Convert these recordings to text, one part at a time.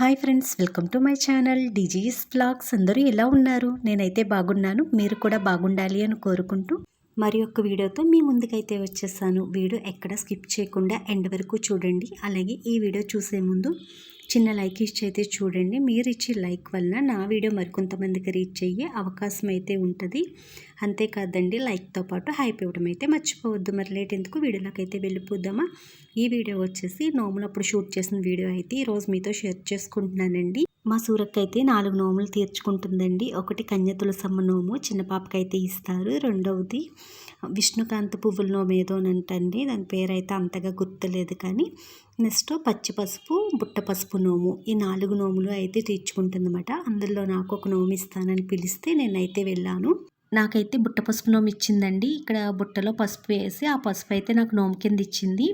Hi friends welcome to my channel disease blogs. అందరూ ఎలా ఉన్నారు? నేనైతే బాగున్నాను. మీరు కూడా బాగుండాలి అని కోరుకుంటూ మరి ఒక వీడియోతో మీ ముందుకైతే వచ్చేసాను. వీడియో ఎక్కడ స్కిప్ చేయకుండా ఎండ్ వరకు చూడండి. అలాగే ఈ వీడియో చూసే ముందు చిన్న లైక్ ఇచ్చి అయితే చూడండి. మీరు ఇచ్చే లైక్ వలన నా వీడియో మరికొంతమందికి రీచ్ అయ్యే అవకాశం అయితే ఉంటుంది. అంతేకాదండి లైక్తో పాటు హైప్ ఇవ్వడం అయితే మర్చిపోవద్దు. మరి లేట్ ఎందుకు వీడియోలోకి అయితే వెళ్ళిపోద్దామా ఈ వీడియో వచ్చేసి నోములు అప్పుడు షూట్ చేసిన వీడియో అయితే ఈరోజు మీతో షేర్ చేసుకుంటున్నానండి. మా సూరక్కైతే నాలుగు నోములు తీర్చుకుంటుందండి. ఒకటి కన్య తులసమ్మ నోము చిన్న పాపకైతే ఇస్తారు. రెండవది విష్ణుకాంత పువ్వుల నోము ఏదోనంటండి దాని పేరైతే అంతగా గుర్తులేదు కానీ నెక్స్ట్ పచ్చి పసుపు బుట్ట పసుపు నోము. ఈ నాలుగు నోములు అయితే తీర్చుకుంటుందన్నమాట. అందులో నాకు ఒక నోము ఇస్తానని పిలిస్తే నేనైతే వెళ్ళాను. నాకైతే బుట్ట పసుపు నోము ఇచ్చిందండి ఇక్కడ బుట్టలో పసుపు వేసి ఆ పసుపు అయితే నాకు నోము కింద ఇచ్చింది.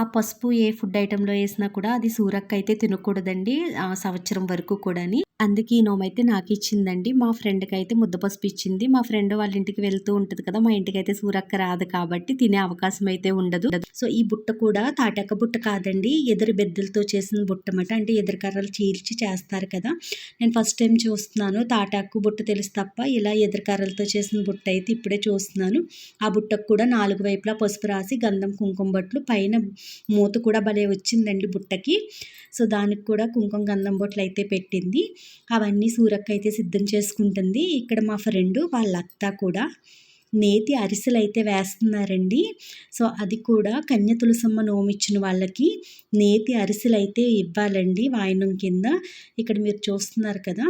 ఆ పసుపు ఏ ఫుడ్ ఐటెంలో వేసినా కూడా అది సూరక్క అయితే తినకూడదండి ఆ సంవత్సరం వరకు కూడాని. అందుకే ఈ నోము అయితే నాకు ఇచ్చిందండి. మా ఫ్రెండ్కి అయితే ముద్ద పసుపు ఇచ్చింది. మా ఫ్రెండ్ వాళ్ళ ఇంటికి వెళ్తూ ఉంటుంది కదా మా ఇంటికి అయితే సూరక్క రాదు కాబట్టి తినే అవకాశం అయితే ఉండదు. సో ఈ బుట్ట కూడా తాటాక బుట్ట కాదండి. ఎదురు బెద్దలతో చేసిన బుట్ట అంటే ఎదురు కర్రలు చీల్చి చేస్తారు కదా. నేను ఫస్ట్ టైం చూస్తున్నాను. తాటాకు బుట్ట తెలుసు తప్ప ఇలా ఎదురు కర్రలతో చేసిన బుట్ట అయితే ఇప్పుడే చూస్తున్నాను. ఆ బుట్టకు కూడా నాలుగు వైపులా పసుపు రాసి గంధం కుంకుమ బొట్లు పైన మూత కూడా భలే వచ్చిందండి బుట్టకి. సో దానికి కూడా కుంకుమ గంధం బొట్లు అయితే పెట్టింది. అవన్నీ సూరక్క అయితే సిద్ధం చేసుకుంటుంది. ఇక్కడ మా ఫ్రెండ్ వాళ్ళ అత్త కూడా నేతి అరిసెలు అయితే వేస్తున్నారండి. సో అది కూడా కన్య తులసమ్మ నోమిచ్చిన వాళ్ళకి నేతి అరిసెలు అయితే ఇవ్వాలండి వాయనం కింద. ఇక్కడ మీరు చూస్తున్నారు కదా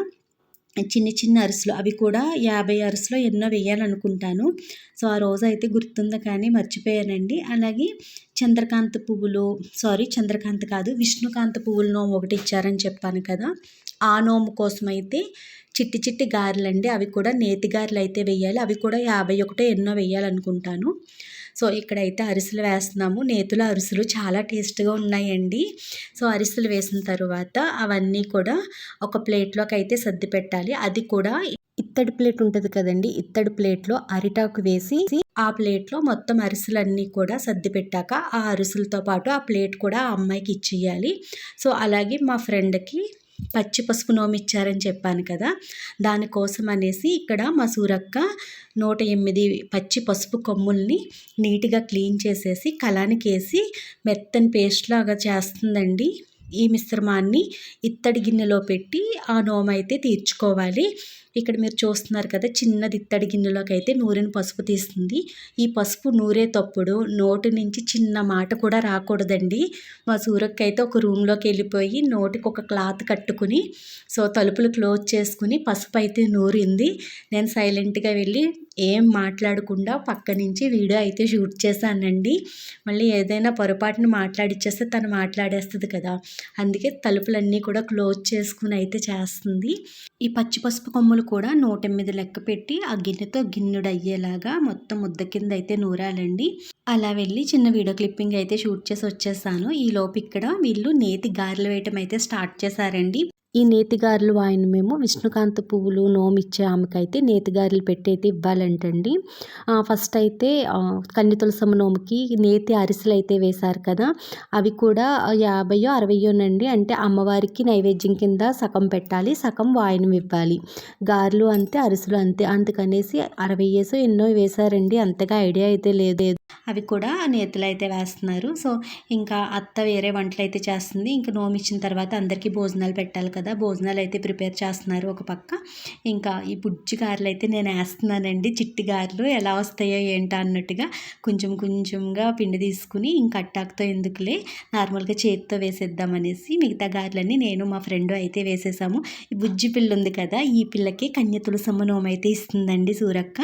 చిన్న చిన్న అరిసెలు అవి కూడా యాభై అరుసులో ఎన్నో వేయాలనుకుంటాను సో ఆ రోజు అయితే గుర్తుందా కానీ మర్చిపోయానండి. అలాగే చంద్రకాంత పువ్వులు సారీ చంద్రకాంత కాదు విష్ణుకాంత పువ్వుల నోము ఒకటి ఇచ్చారని చెప్పాను కదా. ఆ నోము కోసం అయితే చిట్టి చిట్టి గారెలండి. అవి కూడా నేతి గారెలు అయితే వేయాలి అవి కూడా యాభై ఒకటో ఎన్నో వేయాలనుకుంటాను సో ఇక్కడైతే అరిసెలు వేస్తున్నాము. నేతుల అరిసెలు చాలా టేస్ట్గా ఉన్నాయండి. సో అరిసెలు వేసిన తర్వాత అవన్నీ కూడా ఒక ప్లేట్లోకి అయితే సర్ది పెట్టాలి. అది కూడా ఇత్తడి ప్లేట్ ఉంటుంది కదండి ఇత్తడి ప్లేట్లో అరిటాకు వేసి ఆ ప్లేట్లో మొత్తం అరిసెలన్నీ కూడా సర్ది పెట్టాక ఆ అరిసెలతో పాటు ఆ ప్లేట్ కూడా ఆ అమ్మాయికి ఇచ్చేయాలి. సో అలాగే మా ఫ్రెండ్కి పచ్చి పసుపు నోమిచ్చారని చెప్పాను కదా దానికోసం అనేసి ఇక్కడ మా సూరక్క నూట ఎనిమిది పచ్చి పసుపు కొమ్ముల్ని నీట్గా క్లీన్ చేసేసి కలానికి వేసి మెత్తని పేస్ట్ లాగా చేస్తుందండి. ఈ మిశ్రమాన్ని ఇత్తడి గిన్నెలో పెట్టి ఆ నోమ అయితే తీర్చుకోవాలి. ఇక్కడ మీరు చూస్తున్నారు కదా చిన్నది ఇత్తడి గిన్నెలోకి అయితే నూరిన పసుపు తీస్తుంది. ఈ పసుపు నూరే తప్పుడు నోటి నుంచి చిన్న మాట కూడా రాకూడదండి. మా సూరక్క అయితే ఒక రూమ్లోకి వెళ్ళిపోయి నోటికి ఒక క్లాత్ కట్టుకుని సో తలుపులు క్లోజ్ చేసుకుని పసుపు అయితే నూరింది. నేను సైలెంట్గా వెళ్ళి ఏం మాట్లాడకుండా పక్క నుంచి వీడియో అయితే షూట్ చేశానండి. మళ్ళీ ఏదైనా పొరపాటును మాట్లాడిచ్చేస్తే తను మాట్లాడేస్తుంది కదా. అందుకే తలుపులన్నీ కూడా క్లోజ్ చేసుకుని అయితే చేస్తుంది. ఈ పచ్చి పసుపు కొమ్ములు కూడా నూట ఎనిమిది లెక్క పెట్టి ఆ గిన్నెతో గిన్నెడు అయ్యేలాగా మొత్తం ముద్ద కింద అయితే నూరాలండి. అలా వెళ్ళి చిన్న వీడియో క్లిప్పింగ్ అయితే షూట్ చేసి వచ్చేసాను. ఈ లోపు ఇక్కడ వీళ్ళు నేతి గారెలు వేయటం అయితే స్టార్ట్ చేశారండి. ఈ నేతిగారులు ఆయన మేము విష్ణుకాంత పువ్వులు నోమిచ్చే ఆమెకైతే నేతిగారులు పెట్టి అయితే ఇవ్వాలంటండి ఫస్ట్ అయితే కన్య తులసమ్మ నోముకి నేతి అరిసెలు అయితే వేశారు కదా అవి కూడా యాభయో అరవయోనండి. అంటే అమ్మవారికి నైవేద్యం కింద సగం పెట్టాలి సగం వాయనం ఇవ్వాలి. గారెలు అంతే అరిసెలు అంతే. అందుకనేసి అరవై వేసో ఎన్నో వేశారండి. అంతగా ఐడియా అయితే లేదు. అవి కూడా నేతలు అయితే వేస్తున్నారు. సో ఇంకా అత్త వేరే వంటలు అయితే చేస్తుంది. ఇంకా నోమిచ్చిన తర్వాత అందరికీ భోజనాలు పెట్టాలి కదా భోజనాలు అయితే ప్రిపేర్ చేస్తున్నారు ఒక పక్క. ఇంకా ఈ బుజ్జి గారెలు అయితే నేను వేస్తున్నానండి. చిట్టి గారెలు ఎలా వస్తాయో ఏంటో అన్నట్టుగా కొంచెం కొంచెంగా పిండి తీసుకుని ఇంకా అట్టాకుతో ఎందుకులే నార్మల్గా చేతితో వేసేద్దామనేసి మిగతా గారెలన్నీ నేను మా ఫ్రెండ్ అయితే వేసేసాము. ఈ బుజ్జి పిల్ల ఉంది కదా ఈ పిల్లకి కన్య తులసమ్మ నోమైతే అయితే ఇస్తుందండి సూరక్క.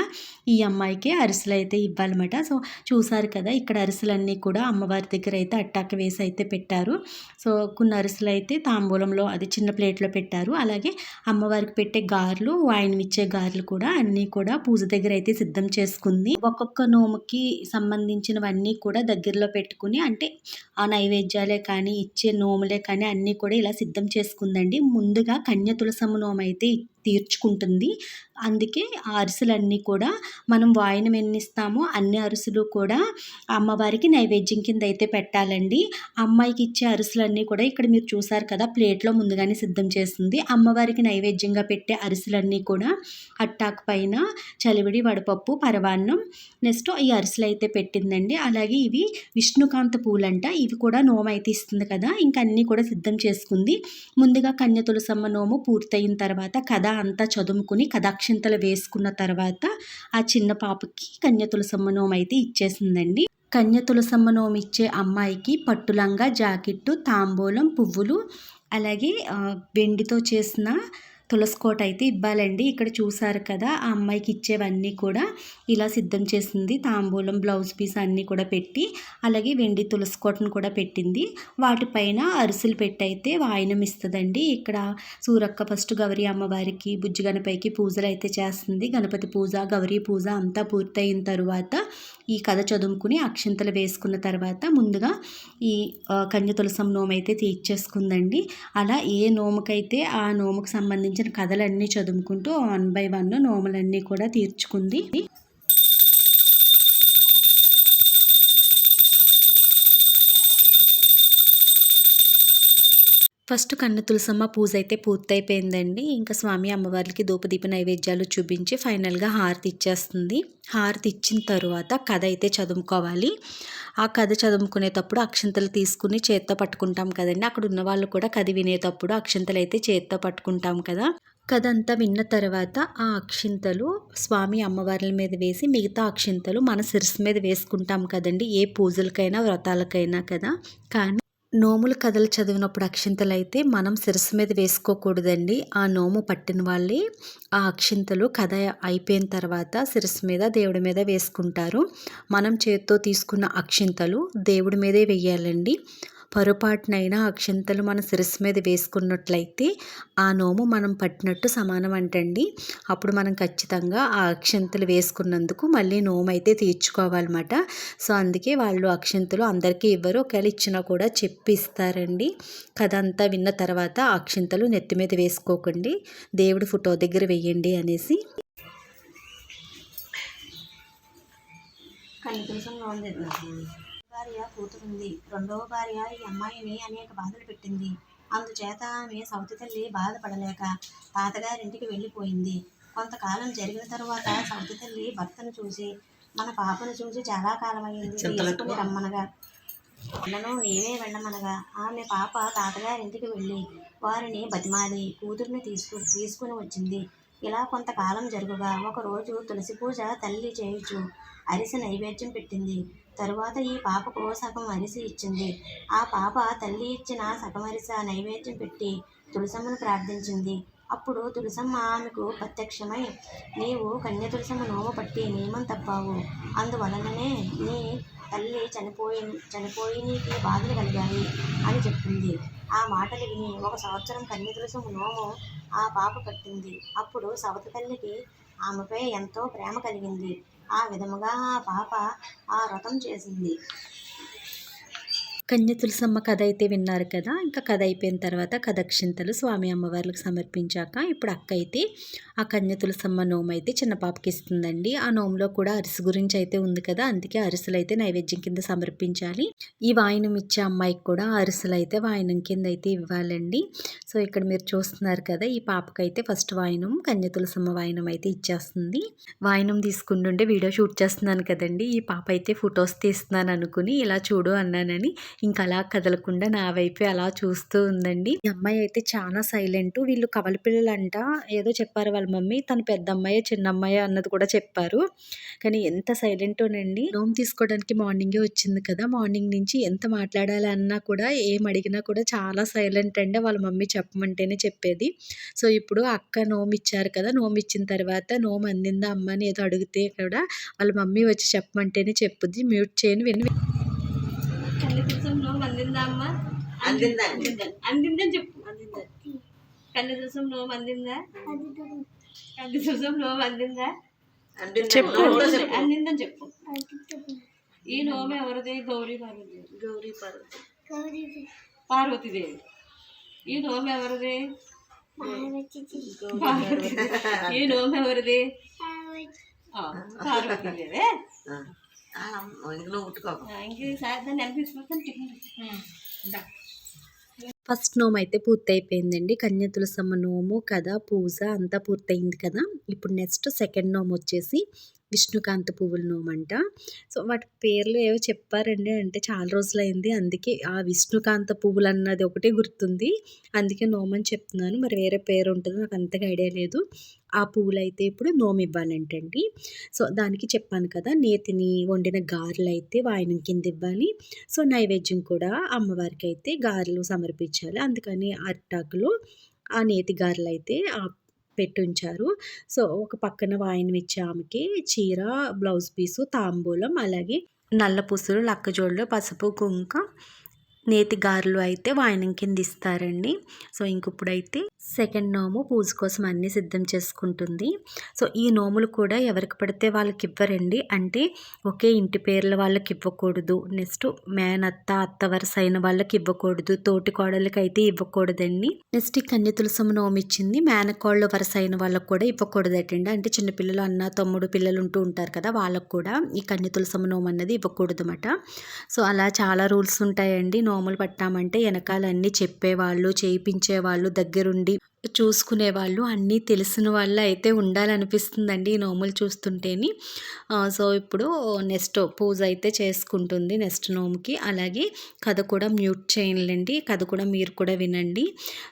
ఈ అమ్మాయికి అరిసెలు అయితే ఇవ్వాలన్నమాట. సో చూసారు కదా ఇక్కడ అరిసెలన్నీ కూడా అమ్మవారి దగ్గర అయితే అట్టాక వేసి అయితే పెట్టారు. సో కొన్ని అరిసెలు అయితే తాంబూలంలో అది చిన్న ప్లేట్లో పెట్టారు. అలాగే అమ్మవారికి పెట్టే గారెలు ఆయన ఇచ్చే గారెలు కూడా అన్నీ కూడా పూజ దగ్గర అయితే సిద్ధం చేసుకుంది. ఒక్కొక్క నోముకి సంబంధించినవన్నీ కూడా దగ్గరలో పెట్టుకుని అంటే ఆ నైవేద్యాలే కానీ ఇచ్చే నోములే కానీ అన్నీ కూడా ఇలా సిద్ధం చేసుకుందండి. ముందుగా కన్య తులసమ్మ నోము అయితే తీర్చుకుంటుంది. అందుకే ఆ అరిసెలన్నీ కూడా మనం వాయినం ఎన్ని ఇస్తామో అన్ని అరిసెలు కూడా అమ్మవారికి నైవేద్యం కింద అయితే పెట్టాలండి. అమ్మాయికి ఇచ్చే అరిసెలన్నీ కూడా ఇక్కడ మీరు చూసారు కదా ప్లేట్లో ముందుగానే సిద్ధం చేస్తుంది. అమ్మవారికి నైవేద్యంగా పెట్టే అరిసెలన్నీ కూడా అట్టాకు పైన చలివిడి వడపప్పు పరవాన్నం నెక్స్ట్ ఈ అరిసెలు అయితే పెట్టిందండి. అలాగే ఇవి విష్ణుకాంత పూలంట ఇవి కూడా నోమ అయితే ఇస్తుంది కదా ఇంకా అన్నీ కూడా సిద్ధం చేసుకుంది. ముందుగా కన్య తులసమ్మ నోము పూర్తయిన తర్వాత కథ అంతా చదువుకుని కథాక్షింతలు వేసుకున్న తర్వాత ఆ చిన్న పాపకి కన్య తులసమ్మ అయితే ఇచ్చేసిందండి. కన్య తులసమ్మ నోము ఇచ్చే అమ్మాయికి పట్టులంగా జాకెట్టు తాంబూలం పువ్వులు అలాగే వెండితో చేసిన తులసికోట అయితే ఇవ్వాలండి. ఇక్కడ చూసారు కదా ఆ అమ్మాయికి ఇచ్చేవన్నీ కూడా ఇలా సిద్ధం చేసింది. తాంబూలం బ్లౌజ్ పీస్ అన్నీ కూడా పెట్టి అలాగే వెండి తులసికోటను కూడా పెట్టింది. వాటిపైన అరిసెలు పెట్టి అయితే వాయనం ఇస్తుందండి. ఇక్కడ సూరక్క ఫస్ట్ గౌరీ అమ్మవారికి బుజ్జి గణపైకి పూజలు అయితే చేస్తుంది. గణపతి పూజ గౌరీ పూజ అంతా పూర్తయిన తర్వాత ఈ కథ చదువుకుని అక్షింతలు వేసుకున్న తర్వాత ముందుగా ఈ కన్య తులసం నోము అయితే తీర్చేసుకుందండి. అలా ఏ నోముకైతే ఆ నోముకు సంబంధించిన కథలన్నీ చదువుకుంటూ వన్ బై వన్ నోములన్నీ కూడా తీర్చుకుంది. ఫస్ట్ కన్ను తులసమ్మ పూజ అయితే పూర్తయిపోయిందండి. ఇంకా స్వామి అమ్మవారికి ధూపదీప నైవేద్యాలు చూపించి ఫైనల్గా హారతి ఇచ్చేస్తుంది. హారతి ఇచ్చిన తర్వాత కథ అయితే చదువుకోవాలి. ఆ కథ చదువుకునేటప్పుడు అక్షంతలు తీసుకుని చేత్తో పట్టుకుంటాం కదండి. అక్కడ ఉన్న వాళ్ళు కూడా కథ వినేటప్పుడు అక్షంతలు అయితే చేత్తో పట్టుకుంటాం కదా. కథ అంతా విన్న తర్వాత ఆ అక్షింతలు స్వామి అమ్మవార్ల మీద వేసి మిగతా అక్షింతలు మన శిరస్సు మీద వేసుకుంటాం కదండి. ఏ పూజలకైనా వ్రతాలకైనా కదా. కానీ నోముల కథలు చదివినప్పుడు అక్షింతలు అయితే మనం శిరస్సు మీద వేసుకోకూడదండి. ఆ నోము పట్టిన వాళ్ళే ఆ అక్షింతలు కథ అయిపోయిన తర్వాత శిరస్సు మీద దేవుడి మీద వేసుకుంటారు. మనం చేత్తో తీసుకున్న అక్షింతలు దేవుడి మీదే వేయాలండి. పొరపాటునైనా అక్షంతలు మన శిరస్సు మీద వేసుకున్నట్లయితే ఆ నోము మనం పట్టినట్టు సమానం అంటండి అప్పుడు మనం ఖచ్చితంగా ఆ అక్షంతలు వేసుకున్నందుకు మళ్ళీ నోము అయితే తీర్చుకోవాలన్నమాట. సో అందుకే వాళ్ళు అక్షంతలు అందరికీ ఇవ్వరు ఒకవేళ ఇచ్చినా కూడా చెప్పి ఇస్తారండి కథ అంతా విన్న తర్వాత అక్షంతలు అక్షింతలు నెత్తి మీద వేసుకోకండి. దేవుడి ఫోటో దగ్గర వేయండి అనేసి. కనిపించంలో ఉంది. భార్య కూతురుంది. రెండవ భార్య ఈ అమ్మాయిని అనేక బాధలు పెట్టింది. అందుచేత ఆమె సౌతి తల్లి బాధపడలేక తాతగారింటికి వెళ్ళిపోయింది. కొంతకాలం జరిగిన తరువాత సౌతి తల్లి భర్తను చూసి మన పాపను చూసి చాలా కాలం తీసుకుని రమ్మనగా. నన్ను నీవే వెళ్ళమనగా. ఆమె పాప తాతగారింటికి వెళ్ళి వారిని బతిమాలి కూతుర్ని తీసుకు తీసుకుని వచ్చింది. ఇలా కొంతకాలం జరుగుగా ఒకరోజు తులసి పూజ తల్లి చేయుచు అరిసి నైవేద్యం పెట్టింది. తరువాత ఈ పాపకు సగం అరిసి ఇచ్చింది. ఆ పాప తల్లి ఇచ్చిన సగం అరిస నైవేద్యం పెట్టి తులసమ్మను ప్రార్థించింది. అప్పుడు తులసమ్మ ఆమెకు ప్రత్యక్షమై నీవు కన్య తులసమ్మ నోమ పట్టి నియమం తప్పావు. అందువలననే నీ తల్లి చనిపోయి చనిపోయి నీకు బాధలు కలిగాయి అని చెప్పింది. ఆ మాటలు విని ఒక సంవత్సరం కన్య నోము ఆ పాప పట్టింది. అప్పుడు సవతి తల్లికి ఆమెపై ఎంతో ప్రేమ కలిగింది. ఆ విధముగా ఆ పాప ఆ వ్రతం చేసింది. కన్య తులసమ్మ కథ అయితే విన్నారు కదా. ఇంకా కథ అయిపోయిన తర్వాత కథక్షింతలు స్వామి అమ్మవార్లకు సమర్పించాక ఇప్పుడు అక్క అయితే ఆ కన్య తులసమ్మ నోము అయితే చిన్న పాపకి ఇస్తుందండి. ఆ నోములో కూడా అరిసి గురించి అయితే ఉంది కదా. అందుకే అరిసెలు అయితే నైవేద్యం కింద సమర్పించాలి. ఈ వాయినం ఇచ్చే అమ్మాయికి కూడా అరిసెలు అయితే వాయినం కింద అయితే ఇవ్వాలండి. సో ఇక్కడ మీరు చూస్తున్నారు కదా ఈ పాపకైతే ఫస్ట్ వాయినం కన్య తులసమ్మ వాయినం అయితే ఇచ్చేస్తుంది. వాయినం తీసుకుంటుంటే వీడియో షూట్ చేస్తున్నాను కదండి. ఈ పాప అయితే ఫొటోస్ తీస్తున్నాను అనుకుని ఇలా చూడు అన్నానని ఇంకా అలా కదలకుండా నా వైపే అలా చూస్తూ ఉందండి. ఈ అమ్మాయి అయితే చాలా సైలెంట్. వీళ్ళు కవల పిల్లలంట. ఏదో చెప్పారు వాళ్ళ మమ్మీ. తన పెద్ద అమ్మాయి చిన్న అమ్మాయి అన్నది కూడా చెప్పారు. కానీ ఎంత సైలెంటోనండి. నోమ్ తీసుకోవడానికి మార్నింగే వచ్చింది కదా. మార్నింగ్ నుంచి ఎంత మాట్లాడాలి అన్నా కూడా ఏం అడిగినా కూడా చాలా సైలెంట్ అండి వాళ్ళ మమ్మీ చెప్పమంటేనే చెప్పేది. సో ఇప్పుడు అక్క నోమ్ ఇచ్చారు కదా. నోమ్ ఇచ్చిన తర్వాత నోమ్ అందిందా అమ్మ అని ఏదో అడిగితే కూడా వాళ్ళ మమ్మీ వచ్చి చెప్పమంటేనే చెప్పుద్ది. మ్యూట్ చేయని. విని. కన్యదృశంలో అందిందా అమ్మ? అందిందండి. అందిందని చెప్పు. అందిందని కన్యదృశంలో అందిందా? కన్యదృశంలో అందిందా? చెప్పు. అందిందని చెప్పు. ఈ నోము ఎవరిది? గౌరీ పార్వతి. గౌరీ పార్వతి. పార్వతీదేవి. ఈ నోము ఎవరిది? ఈ నోము ఎవరిది? ఆ, పార్వతీదేవే. ఫస్ట్ నోము అయితే పూర్తయిపోయిందండి. కన్య తులసమ్మ నోము కదా పూజ అంతా పూర్తయింది కదా. ఇప్పుడు నెక్స్ట్ సెకండ్ నోము వచ్చేసి విష్ణుకాంత పువ్వుల నోమంట. అంట సో వాటి పేర్లు ఏవో చెప్పారండి. అంటే చాలా రోజులైంది. అందుకే ఆ విష్ణుకాంత పువ్వులు అన్నది ఒకటే గుర్తుంది. అందుకే నోమని చెప్తున్నాను. మరి వేరే పేరు ఉంటుందో నాకు అంతగా ఐడియా లేదు. ఆ పువ్వులు అయితే ఇప్పుడు నోము ఇవ్వాలంటండి. సో దానికి చెప్పాను కదా నేతిని వండిన గారెలు అయితే వాయనం కింద ఇవ్వాలి. సో నైవేద్యం కూడా అమ్మవారికి అయితే గారెలు సమర్పించాలి. అందుకని అరిటాకులో ఆ నేతి గారెలు అయితే ఆ పెట్టి ఉంచారు సో ఒక పక్కన వాయనం ఇచ్చే ఆమెకి చీర బ్లౌజ్ పీసు తాంబూలం అలాగే నల్ల పుసులు లక్కజోళ్ళు పసుపు కుంక నేతి గారెలు అయితే వాయినం కింద ఇస్తారండి. సో ఇంక ఇప్పుడైతే సెకండ్ నోము పూజ కోసం అన్నీ సిద్ధం చేసుకుంటుంది. సో ఈ నోములు కూడా ఎవరికి పడితే వాళ్ళకి ఇవ్వరండి. అంటే ఒకే ఇంటి పేర్ల వాళ్ళకి ఇవ్వకూడదు. నెక్స్ట్ మేనత్త అత్త వరుస అయిన వాళ్ళకి ఇవ్వకూడదు. తోటి కోడలకి అయితే ఇవ్వకూడదండి. నెక్స్ట్ ఈ కన్య తులసము నోము ఇచ్చింది. మేనకోళ్ళ వరుస అయిన వాళ్ళకి కూడా ఇవ్వకూడదటండి. అంటే చిన్నపిల్లలు అన్న తమ్ముడు పిల్లలు ఉంటూ ఉంటారు కదా వాళ్ళకు కూడా ఈ కన్య తులసము నోము అన్నది ఇవ్వకూడదు అన్నమాట సో అలా చాలా రూల్స్ ఉంటాయండి. నోములు పట్టామంటే వెనకాలన్నీ చెప్పేవాళ్ళు చేయించేవాళ్ళు దగ్గరుండి చూసుకునేవాళ్ళు. అన్నీ తెలిసిన వాళ్ళు అయితే ఉండాలనిపిస్తుందండి ఈ నోములు చూస్తుంటేని. సో ఇప్పుడు నెక్స్ట్ పూజ అయితే చేసుకుంటుంది నెక్స్ట్ నోముకి. అలాగే కథ కూడా మ్యూట్ చేయండి కథ కూడా మీరు కూడా వినండి.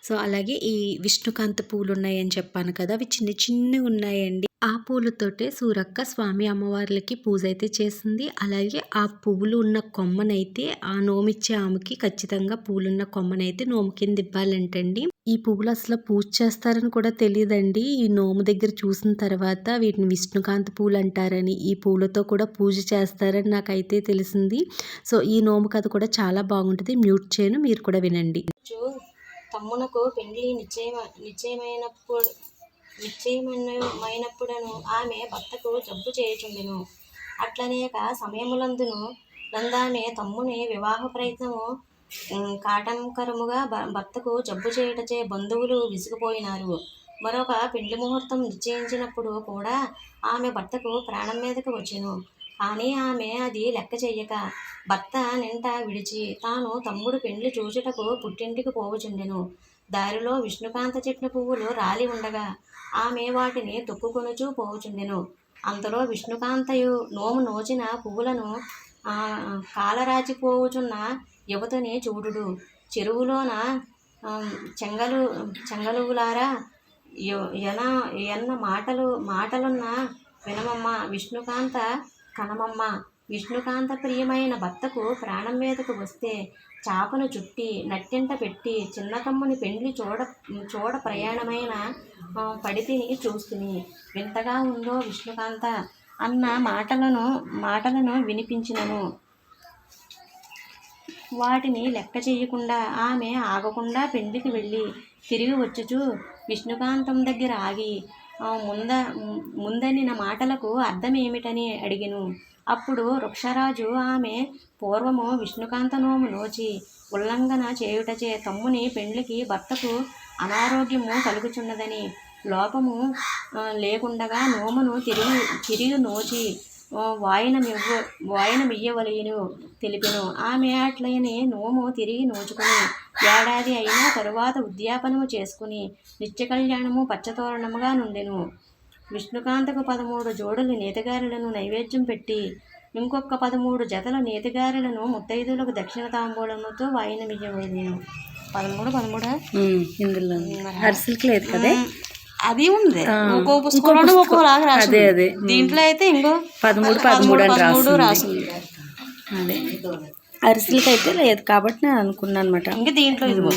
సో అలాగే ఈ విష్ణుకాంత పూలు ఉన్నాయని చెప్పాను కదా అవి చిన్న చిన్నవి ఉన్నాయండి. ఆ పూలతోటే సూరక్క స్వామి అమ్మవార్లకి పూజ అయితే చేసింది. అలాగే ఆ పువ్వులు ఉన్న కొమ్మనైతే ఆ నోమిచ్చే ఆమెకి ఖచ్చితంగా పూలున్న కొమ్మనైతే నోము కింద ఇవ్వాలంటండి. ఈ పువ్వులు అసలు పూజ చేస్తారని కూడా తెలియదండి ఈ నోము దగ్గర చూసిన తర్వాత వీటిని విష్ణుకాంత పూలు అంటారని ఈ పూలతో కూడా పూజ చేస్తారని నాకైతే తెలిసింది. సో ఈ నోము కథ కూడా చాలా బాగుంటుంది. మ్యూట్ చేయను మీరు కూడా వినండి. చూ తమ్మునకు పెండ్లి నిశ్చయమ నిశ్చయమైనప్పుడు నిశ్చయమైనప్పుడను ఆమె భర్తకు జబ్బు చేయుచుండెను. అట్లనేక సమయములందును నందామె తమ్ముని వివాహ ప్రయత్నము కాటంకరముగా భర్తకు జబ్బు చేయుటచే బంధువులు విసిగిపోయినారు. మరొక పెండ్లి ముహూర్తం నిశ్చయించినప్పుడు కూడా ఆమె భర్తకు ప్రాణం మీదకు వచ్చెను. కానీ ఆమె అది లెక్క చెయ్యక భర్త నింట విడిచి తాను తమ్ముడు పెండ్లి చూచుటకు పుట్టింటికి పోవుచుండెను. దారిలో విష్ణుకాంత చెట్ల పువ్వులు రాలి ఉండగా ఆమె వాటిని తొక్కుకొనుచూ పోవుచుండెను. అంతలో విష్ణుకాంతయు నోము నోచిన పువ్వులను ఆ, కాలరాచిపోవుచున్న యువతని చూడుడు. చెరువులోన చెంగలు చెంగలువులారా ఎలా ఎన ఎన్న మాటలు మాటలున్న వినమమ్మ విష్ణుకాంత కనమమ్మ. విష్ణుకాంత ప్రియమైన భర్తకు ప్రాణం మీదకు వస్తే చాపను చుట్టి నట్టింట పెట్టి చిన్న తమ్ముని పెండ్లి చూడ చూడ ప్రయాణమైన పడితిని చూస్తుని. వింతగా ఉందో విష్ణుకాంత? అన్న మాటలను మాటలను వినిపించినను. వాటిని లెక్క చేయకుండా ఆమె ఆగకుండా పెండ్లికి వెళ్ళి తిరిగి వచ్చుచు విష్ణుకాంతం దగ్గర ఆగి ముంద ముందనిన మాటలకు అర్థం ఏమిటని అడిగెను. అప్పుడు వృక్షరాజు ఆమె పూర్వము విష్ణుకాంత నోము నోచి ఉల్లంఘన చేయుటచే తమ్ముని పెండ్లికి భర్తకు అనారోగ్యము కలుగుచున్నదని లోపము లేకుండగా నోమును తిరిగి తిరిగి నోచి ఆ, వాయనమివ్వ వాయనమియ్యవలయను తెలిపెను. ఆమె అట్లయనే నోము తిరిగి నోచుకుని ఏడాది అయిన తరువాత ఉద్యాపనము చేసుకుని నిత్య కళ్యాణము పచ్చతోరణముగా నుండెను. విష్ణుకాంతకు పదమూడు జోడులు నేతగారులను నైవేద్యం పెట్టి ఇంకొక పదమూడు జతల నేతగారులను ముత్తైదులకు దక్షిణ తాంబూలముతో వాయనమియ్యవలెను పదమూడు పదమూడా? ఇందులో. అరిసెలకి లేదు కదే? అది ఉంది. ఒక్కో ఇంకో పుస్తకంలో పుస్తకం. ఒక్కోలాగా రాసి అదే. దీంట్లో అయితే ఇంకో పదమూడు పదమూడు పదమూడు రాసింది. రాసింది. అదే. అరిసెలకి అయితే లేదు కాబట్టి నేను అనుకున్నాను అనమాట ఇంకా దీంట్లో ఇదిగో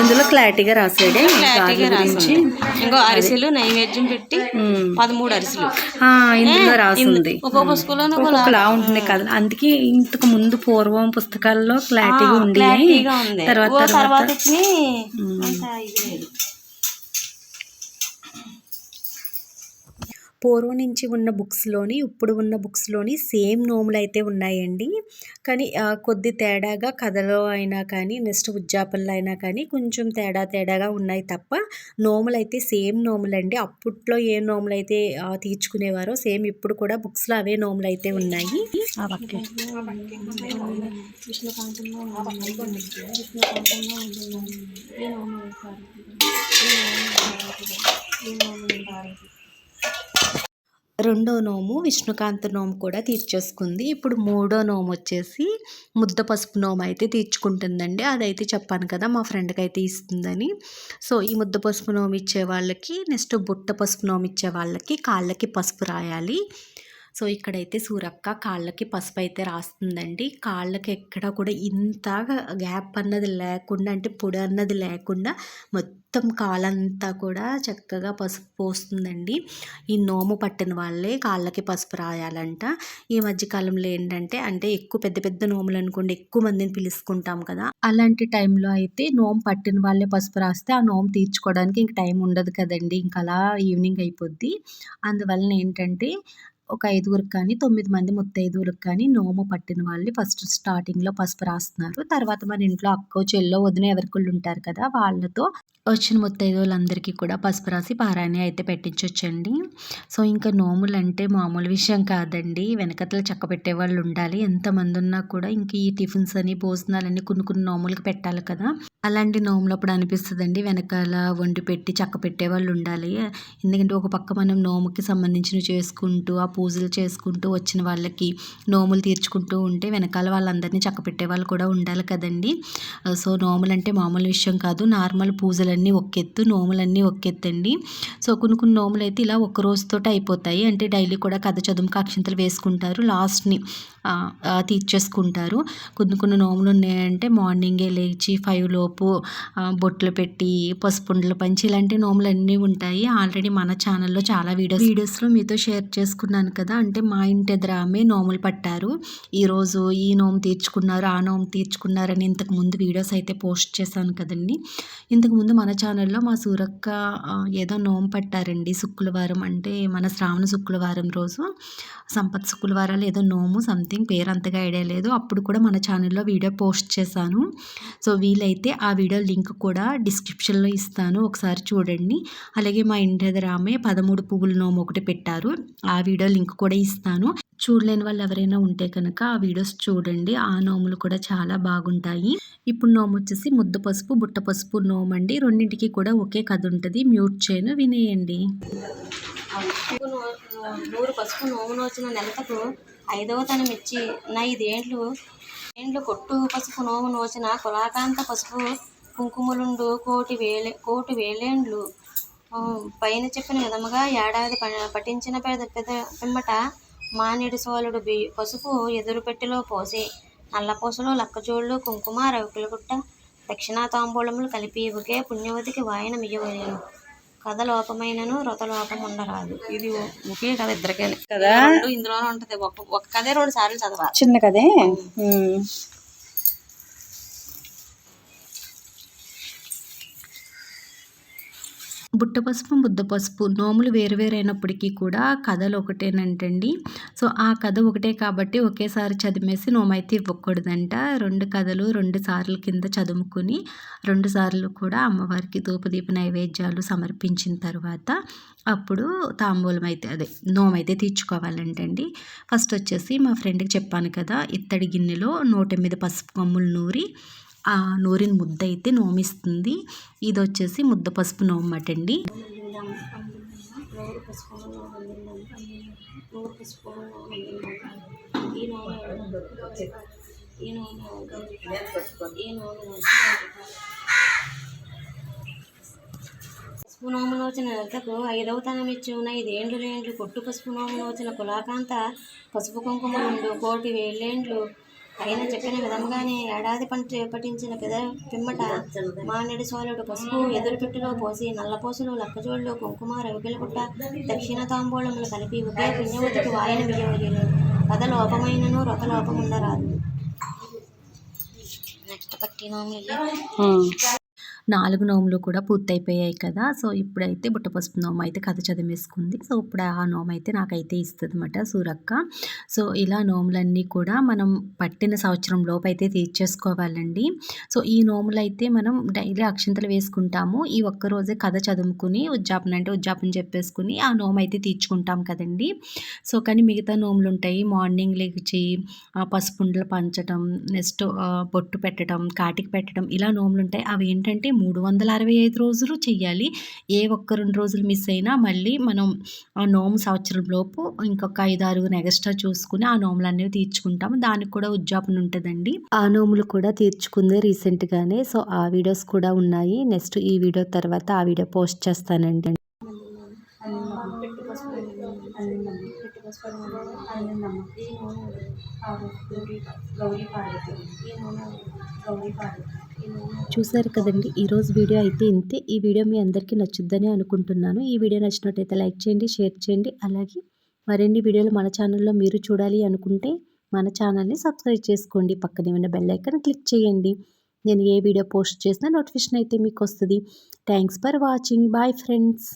ఇందులో క్లారిటీగా రాసాడే. క్లారిటీగా రాసింది. ఇంకో అరిసెలు నైవేద్యం పెట్టి. పదమూడు అరిసెలు. ఇందులో రాసింది. ఒక్కో పుస్తకంలో ఒక్కొక్కలా ఉంటుంది కదా. అందుకే ఇంతకు ముందు పూర్వం పుస్తకాల్లో క్లారిటీగా ఉంది తర్వాత తర్వాత తర్వాత వచ్చి అంత ఇది లేదు పూర్వం నుంచి ఉన్న బుక్స్లోని ఇప్పుడు ఉన్న బుక్స్లోని సేమ్ నోములు అయితే ఉన్నాయండి. కానీ కొద్ది తేడాగా కథలో అయినా కానీ నెక్స్ట్ ఉజ్జాపనలో అయినా కానీ కొంచెం తేడా తేడాగా ఉన్నాయి తప్ప నోములు అయితే సేమ్ నోములు అండి అప్పట్లో ఏ నోములు అయితే తీర్చుకునేవారో సేమ్ ఇప్పుడు కూడా బుక్స్లో అవే నోములు అయితే ఉన్నాయి ఈ నోము వేశారు ఈ నోము భారతిది. ఈ నోము భారతి రెండో నోము విష్ణుకాంత నోము కూడా తీర్చేసుకుంది. ఇప్పుడు మూడో నోము వచ్చేసి ముద్ద పసుపు నోము అయితే తీర్చుకుంటుందండి. అదైతే చెప్పాను కదా మా ఫ్రెండ్కి అయితే ఇస్తుందని. సో ఈ ముద్ద పసుపు నోము ఇచ్చే వాళ్ళకి నెక్స్ట్ బుట్ట పసుపు నోము ఇచ్చే వాళ్ళకి కాళ్ళకి పసుపు రాయాలి. సో ఇక్కడైతే సూరక్క కాళ్ళకి పసుపు అయితే రాస్తుందండి. కాళ్ళకి ఎక్కడ కూడా ఇంత గ్యాప్ అన్నది లేకుండా అంటే పొడి అన్నది లేకుండా మొత్తం మొత్తం కాలంతా కూడా చక్కగా పసుపు పోస్తుందండి. ఈ నోము పట్టిన వాళ్ళే కాళ్ళకి పసుపు రాయాలంట. ఈ మధ్యకాలంలో ఏంటంటే అంటే ఎక్కువ పెద్ద పెద్ద నోములు అనుకోండి ఎక్కువ మందిని పిలుచుకుంటాం కదా. అలాంటి టైంలో అయితే నోము పట్టిన వాళ్ళే పసుపు రాస్తే ఆ నోము తీర్చుకోవడానికి ఇంక టైం ఉండదు కదండి. ఇంక అలా ఈవినింగ్ అయిపోద్ది. అందువలన ఏంటంటే ఒక ఐదుగురికి కానీ తొమ్మిది మంది ముత్తైదువులకు కానీ నోము పట్టిన వాళ్ళు ఫస్ట్ స్టార్టింగ్లో పసుపు రాస్తున్నారు. తర్వాత మన ఇంట్లో అక్కో చెల్లో వదిన ఎవరికొళ్ళు ఉంటారు కదా వాళ్ళతో వచ్చిన ముత్తైదువులందరికీ కూడా పసుపు రాసి పారాయణ అయితే పెట్టించవచ్చండి సో ఇంకా నోములు అంటే మామూలు విషయం కాదండి. వెనకతల చక్క పెట్టే వాళ్ళు ఉండాలి. ఎంతమంది ఉన్నా కూడా ఇంక ఈ టిఫిన్స్ అని భోజనాలని కొన్ని కొన్ని నోములకు పెట్టాలి కదా. అలాంటి నోములప్పుడు అనిపిస్తుందండి. వెనకాల వండి పెట్టి చక్క పెట్టే వాళ్ళు ఉండాలి. ఎందుకంటే ఒక పక్క మనం నోముకి సంబంధించినవి చేసుకుంటూ ఆ పూజలు చేసుకుంటూ వచ్చిన వాళ్ళకి నోములు తీర్చుకుంటూ ఉంటే వెనకాల వాళ్ళందరినీ చక్క పెట్టే వాళ్ళు కూడా ఉండాలి కదండి. సో నోములు అంటే మామూలు విషయం కాదు. నార్మల్ పూజలు పూజలన్నీ ఒక్కెత్తు నోములన్నీ ఒక్కెత్తండి. సో కొన్ని కొన్ని నోములు అయితే ఇలా ఒక్క రోజుతోటి అయిపోతాయి. అంటే డైలీ కూడా కథ చదువుకు అక్షింతలు వేసుకుంటారు. లాస్ట్ని తీర్చేసుకుంటారు. కొన్ని కొన్ని నోములు ఉన్నాయంటే మార్నింగే లేచి ఫైవ్ లోపు బొట్లు పెట్టి పసుపుండలు పంచి ఇలాంటి నోములు అన్నీ ఉంటాయి. ఆల్రెడీ మన ఛానల్లో చాలా వీడియోస్ వీడియోస్లో మీతో షేర్ చేసుకున్నాను కదా. అంటే మా ఇంటి ఎదురామే ఆమె నోములు పట్టారు. ఈరోజు ఈ నోము తీర్చుకున్నారు ఆ నోము తీర్చుకున్నారని ఇంతకుముందు వీడియోస్ అయితే పోస్ట్ చేశాను కదండి. ఇంతకుముందు మన ఛానల్లో మా సూరక్క ఏదో నోము పట్టారండి శుక్రవారం అంటే మన శ్రావణ శుక్రవారం రోజు. సంపత్ శుక్రవారాలు ఏదో నోము సంథింగ్ పేరు అంతగా ఐడియా లేదు. అప్పుడు కూడా మన ఛానల్లో వీడియో పోస్ట్ చేశాను. సో వీలైతే ఆ వీడియో లింక్ కూడా డిస్క్రిప్షన్లో ఇస్తాను. ఒకసారి చూడండి. అలాగే మా ఇంటి ఎదురు ఆమె పదమూడు పువ్వుల నోము ఒకటి పెట్టారు. ఆ వీడియో లింక్ కూడా ఇస్తాను. చూడలేని వాళ్ళు ఎవరైనా ఉంటే కనుక ఆ వీడియోస్ చూడండి. ఆ నోములు కూడా చాలా బాగుంటాయి. ఇప్పుడు నోము వచ్చేసి ముద్ద పసుపు బుట్ట పసుపు నోము అండి. రెండింటికి కూడా ఒకే కథ ఉంటుంది. మ్యూట్ చేయను వినేయండి. పసుపు నూరు పసుపు నోము నోచిన నెలతకు ఐదవ తనం ఇచ్చి ఐదేండ్లు ఏండ్లు కొట్టు పసుపు నోము నోచిన కులాకాంత పసుపు కుంకుమలుండు కోటి వేలే కోటి వేలేండ్లు. పైన చెప్పిన విధముగా ఏడాది పఠించిన పెద్ద పెద్ద పిమ్మట మానిడి సోలుడు బి పసుపు ఎదురు పెట్టెలో పోసి నల్లపూసలు లక్కజోళ్ళు కుంకుమ రవికులగుట్ట దక్షిణా తాంబూలములు కలిపి ఒకే పుణ్యవతికి వాయన మియ్యవలేను కథ లోపమైనను రథ లోపం ఉండరాదు ఇది ఒకే కథ ఇద్దరికే కదా? రెండు ఇందులోనే ఉంటది. ఒక ఒక కథే రెండు సార్లు చదవాలి. చిన్న కదే బుట్ట పసుపు ముద్ద పసుపు నోములు వేరు వేరైనప్పటికీ కూడా కథలు ఒకటేనంటండి. సో ఆ కథ ఒకటే కాబట్టి ఒకేసారి చదివేసి నోమైతే ఇవ్వకూడదంట. రెండు కథలు రెండు సార్లు కింద చదువుకుని రెండు సార్లు కూడా అమ్మవారికి ధూపదీప నైవేద్యాలు సమర్పించిన తర్వాత అప్పుడు తాంబూలం అయితే అదే నోమైతే తీర్చుకోవాలంటండి. ఫస్ట్ వచ్చేసి మా ఫ్రెండ్కి చెప్పాను కదా ఇత్తడి గిన్నెలో నూట ఎనిమిది పసుపు కొమ్ములు నూరి ఆ నూరిన ముద్ద అయితే నోమిస్తుంది. ఇది వచ్చేసి ముద్ద పసుపు నోమటండి. అండి పసుపు నూరు వచ్చిన ఈ ఐదవ తనం ఇచ్చి ఉన్న ఐదేండ్లు లేండ్లు కొట్టు పసుపు నోము వచ్చిన కులాకాంత పసుపు కుంకుమ రెండు కోటి వేలేండ్లు పైన చెప్పిన విధంగానే ఏడాది పంట చేపట్టించిన పెద పిమ్మట మానేడు సోలుడు పసుపు ఎదురుపెట్టులో పోసి నల్లపోసులు లక్కజోళ్ళు కుంకుమ రవికిలగుట్ట దక్షిణ తాంబూలములు కలిపి ఒకే పుణ్యవతికి వాయన బియ్యవలేను కథ లోపమైనను రథ లోపముండరాదు. నెక్స్ట్ పట్టిన నాలుగు నోములు కూడా పూర్తయిపోయాయి కదా. సో ఇప్పుడైతే బుట్ట పసుపు నోము అయితే కథ చదివేసుకుంది. సో ఇప్పుడు ఆ నోము అయితే నాకైతే ఇస్తుంది అనమాట సూరక్క. సో ఇలా నోములన్నీ కూడా మనం పట్టిన సంవత్సరం లోపు అయితే తీర్చేసుకోవాలండి. సో ఈ నోములు అయితే మనం డైలీ అక్షంతలు వేసుకుంటాము. ఈ ఒక్క రోజే కథ చదువుకుని ఉజ్జాపన అంటే ఉజ్జాపన చెప్పేసుకుని ఆ నోము అయితే తీర్చుకుంటాం కదండి. సో కానీ మిగతా నోములు ఉంటాయి మార్నింగ్ లేచి ఆ పసుపుండలు పంచడం నెక్స్ట్ బొట్టు పెట్టడం కాటికి పెట్టడం ఇలా నోములు ఉంటాయి అవి ఏంటంటే మూడు వందల అరవై ఐదు రోజులు చెయ్యాలి. ఏ ఒక్క రెండు రోజులు మిస్ అయినా మళ్ళీ మనం ఆ నోము సంవత్సరంలోపు ఇంకొక ఐదు ఆరుగురు ఎక్స్ట్రా చూసుకుని ఆ నోములు అనేవి తీర్చుకుంటాము. దానికి కూడా ఉద్యాపన ఉంటుందండి. ఆ నోములు కూడా తీర్చుకుంది రీసెంట్గానే సో ఆ వీడియోస్ కూడా ఉన్నాయి. నెక్స్ట్ ఈ వీడియో తర్వాత ఆ వీడియో పోస్ట్ చేస్తానండి. పెట్టి పసుపు ఈ నూనె గౌరీ గౌరీ ఈ నూనె గౌరీ చూసారు కదండి ఈరోజు వీడియో అయితే ఇంతే. ఈ వీడియో మీ అందరికీ నచ్చుద్దని అనుకుంటున్నాను. ఈ వీడియో నచ్చినట్టయితే లైక్ చేయండి షేర్ చేయండి. అలాగే మరిన్ని వీడియోలు మన ఛానల్లో మీరు చూడాలి అనుకుంటే మన ఛానల్ని సబ్స్క్రైబ్ చేసుకోండి. పక్కనే ఉన్న బెల్ ఐకాన్ క్లిక్ చేయండి. నేను ఏ వీడియో పోస్ట్ చేసినా నోటిఫికేషన్ అయితే మీకు వస్తుంది. Thanks for watching. Bye friends.